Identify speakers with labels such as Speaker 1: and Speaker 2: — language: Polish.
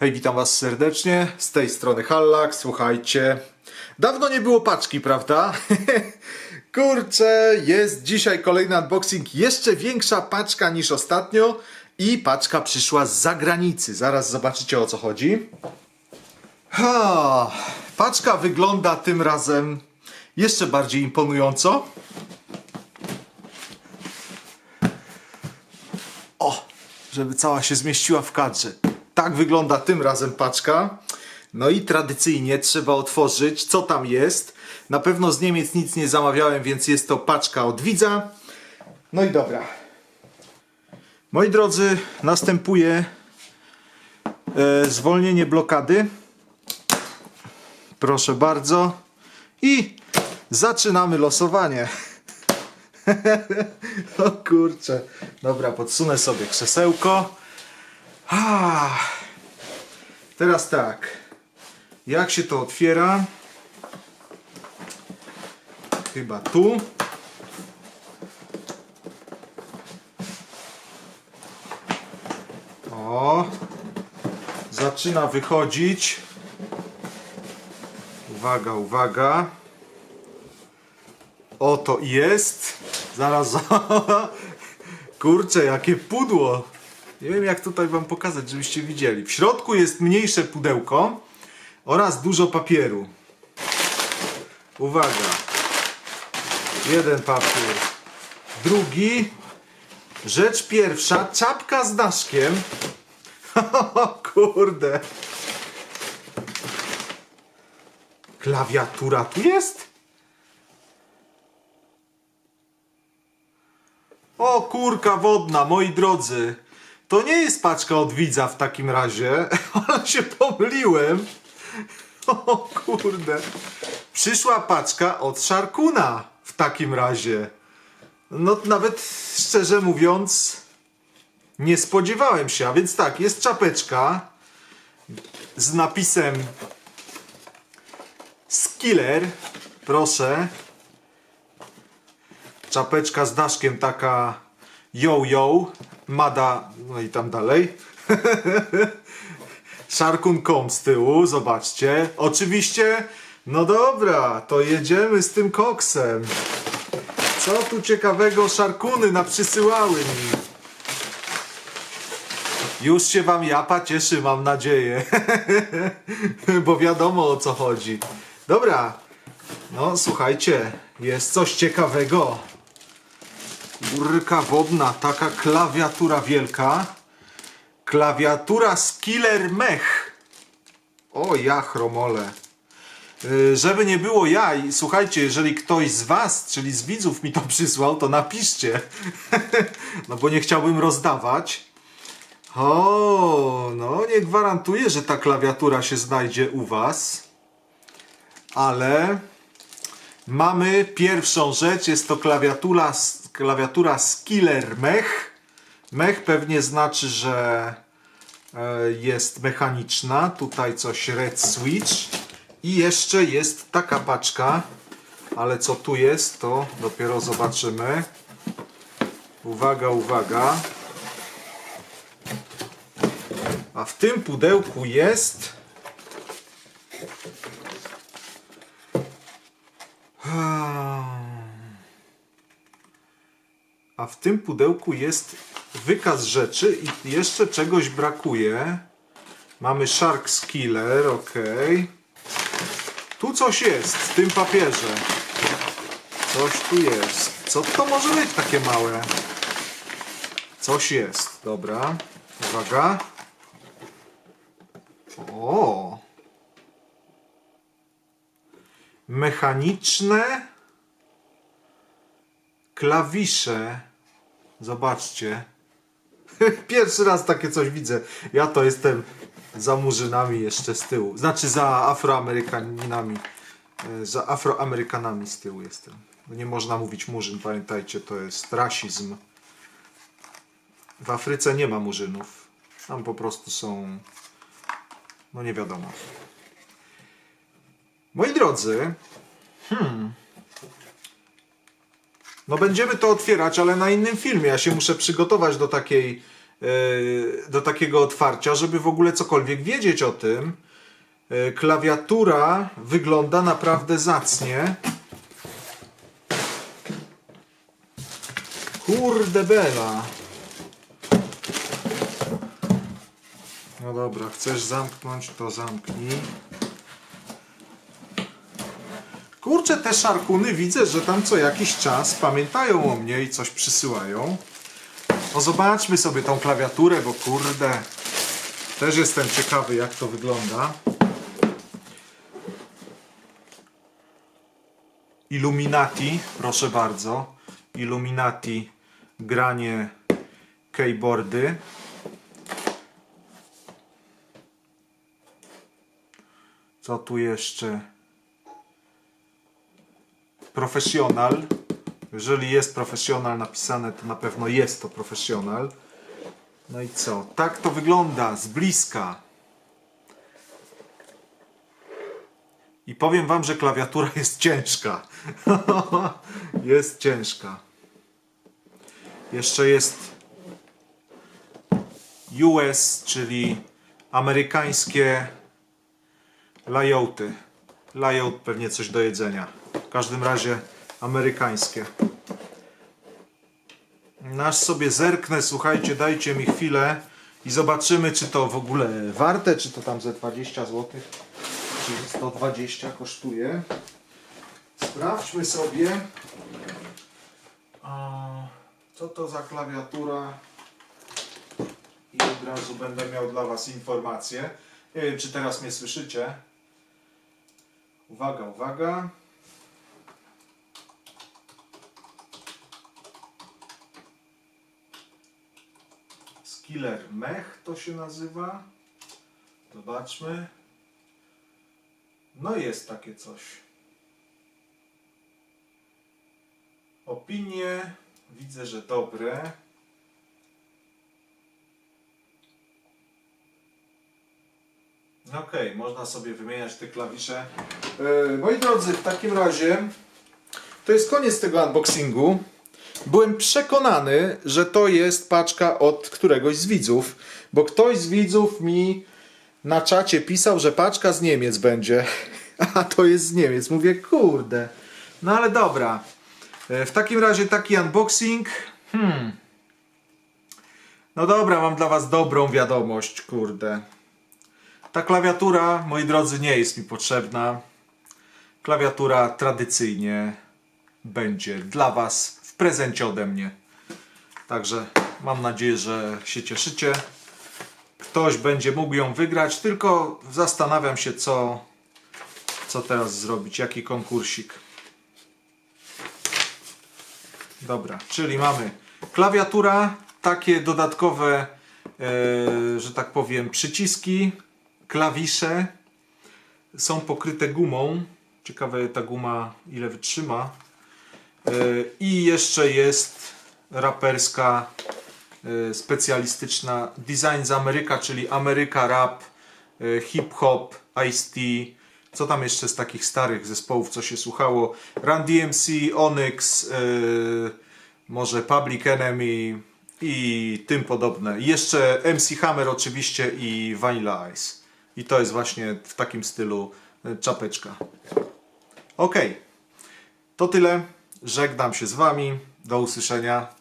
Speaker 1: Hej, witam Was serdecznie. Z tej strony Hallak. Słuchajcie, dawno nie było paczki, prawda? Kurczę, jest dzisiaj kolejny unboxing. Jeszcze większa paczka niż ostatnio. I paczka przyszła z zagranicy. Zaraz zobaczycie o co chodzi. Ha, paczka wygląda tym razem jeszcze bardziej imponująco. O, żeby cała się zmieściła w kadrze. Tak wygląda tym razem paczka. No i tradycyjnie trzeba otworzyć, co tam jest. Na pewno z Niemiec nic nie zamawiałem, więc jest to paczka od widza. No i dobra. Moi drodzy, następuje e, zwolnienie blokady. Proszę bardzo. I zaczynamy losowanie. o kurczę. Dobra, podsunę sobie krzesełko. Teraz tak. Jak się to otwiera? Chyba tu. O. Zaczyna wychodzić. Uwaga, uwaga. Oto jest. Zaraz. Kurczę, jakie pudło. Nie wiem jak tutaj wam pokazać, żebyście widzieli. W środku jest mniejsze pudełko oraz dużo papieru. Uwaga. Jeden papier. Drugi. Rzecz pierwsza. Czapka z daszkiem. Kurde. Klawiatura tu jest? O kurka wodna, moi drodzy. To nie jest paczka od widza w takim razie, ale się pomyliłem. O kurde. Przyszła paczka od Szarkuna w takim razie. No nawet szczerze mówiąc nie spodziewałem się, a więc tak, jest czapeczka z napisem Skiller, proszę. Czapeczka z daszkiem taka yo-yo, Mada, no i tam dalej. Sharkun.com z tyłu, zobaczcie. Oczywiście, no dobra, to jedziemy z tym koksem. Co tu ciekawego Sharkuny naprzysyłały mi? Już się wam japa cieszy, mam nadzieję. Bo wiadomo o co chodzi. Dobra, no słuchajcie, jest coś ciekawego. Kurka wodna, taka klawiatura wielka. Klawiatura Skiller Mech. O ja chromole. Yy, Żeby nie było ja i słuchajcie, jeżeli ktoś z was, czyli z widzów mi to przysłał, to napiszcie. no bo nie chciałbym rozdawać. O, no nie gwarantuję, że ta klawiatura się znajdzie u was. Ale Mamy pierwszą rzecz, jest to klawiatura, klawiatura Skiller Mech. Mech pewnie znaczy, że e, jest mechaniczna. Tutaj coś Red Switch. I jeszcze jest taka paczka, ale co tu jest, to dopiero zobaczymy. Uwaga, uwaga. A w tym pudełku jest A w tym pudełku jest wykaz rzeczy i jeszcze czegoś brakuje. Mamy Shark Skiller, ok. Tu coś jest w tym papierze. Coś tu jest. Co to może być takie małe? Coś jest, dobra. Uwaga. O! Mechaniczne klawisze. Zobaczcie. Pierwszy raz takie coś widzę. Ja to jestem za murzynami jeszcze z tyłu. Znaczy za afroamerykanami. E, Za afroamerykanami z tyłu jestem. Nie można mówić murzyn, pamiętajcie, to jest rasizm. W Afryce nie ma murzynów. Tam po prostu są. No nie wiadomo. Moi drodzy, no będziemy to otwierać, ale na innym filmie. Ja się muszę przygotować do takiej yy, do takiego otwarcia, żeby w ogóle cokolwiek wiedzieć o tym. Yy, Klawiatura wygląda naprawdę zacnie. Kurde bela. No dobra, chcesz zamknąć, to zamknij. Kurczę, te szarkuny widzę, że tam co jakiś czas pamiętają o mnie i coś przysyłają. No zobaczmy sobie tą klawiaturę, bo kurde, też jestem ciekawy jak to wygląda. Illuminati, proszę bardzo. Illuminati, granie keyboardy. Co tu jeszcze? Profesjonal. Jeżeli jest profesjonal napisane, to na pewno jest to profesjonal. No i co? Tak to wygląda z bliska. I powiem wam, że klawiatura jest ciężka. jest ciężka. Jeszcze jest US, czyli amerykańskie layouty. Layout pewnie coś do jedzenia. W każdym razie amerykańskie. Nasz sobie zerknę, słuchajcie, dajcie mi chwilę i zobaczymy, czy to w ogóle warte, czy to tam ze 20 zł, czy 120 kosztuje. Sprawdźmy sobie, co to za klawiatura i od razu będę miał dla Was informacje. Nie wiem, czy teraz mnie słyszycie. Uwaga, uwaga. Skiller Mech to się nazywa. Zobaczmy. No jest takie coś. Opinie widzę, że dobre. No Okej, można sobie wymieniać te klawisze. E, moi drodzy, w takim razie to jest koniec tego unboxingu. Byłem przekonany, że to jest paczka od któregoś z widzów, bo ktoś z widzów mi na czacie pisał, że paczka z Niemiec będzie, a to jest z Niemiec. Mówię, kurde. No ale dobra. E, W takim razie taki unboxing. Hmm. No dobra, mam dla Was dobrą wiadomość, kurde. Ta klawiatura, moi drodzy, nie jest mi potrzebna. Klawiatura tradycyjnie będzie dla Was prezencie ode mnie. Także mam nadzieję, że się cieszycie. Ktoś będzie mógł ją wygrać, tylko zastanawiam się, co, co teraz zrobić, jaki konkursik. Dobra, czyli mamy klawiatura, takie dodatkowe, e, że tak powiem, przyciski, klawisze są pokryte gumą. Ciekawe ta guma ile wytrzyma. E, I jeszcze jest raperska e, specjalistyczna Design z Ameryka, czyli Ameryka Rap, e, Hip Hop, Ice-T. Co tam jeszcze z takich starych zespołów, co się słuchało? Run DMC, Onyx, może Public Enemy i tym podobne. Jeszcze MC Hammer oczywiście i Vanilla Ice. I to jest właśnie w takim stylu czapeczka. Ok, to tyle. Żegnam się z Wami. Do usłyszenia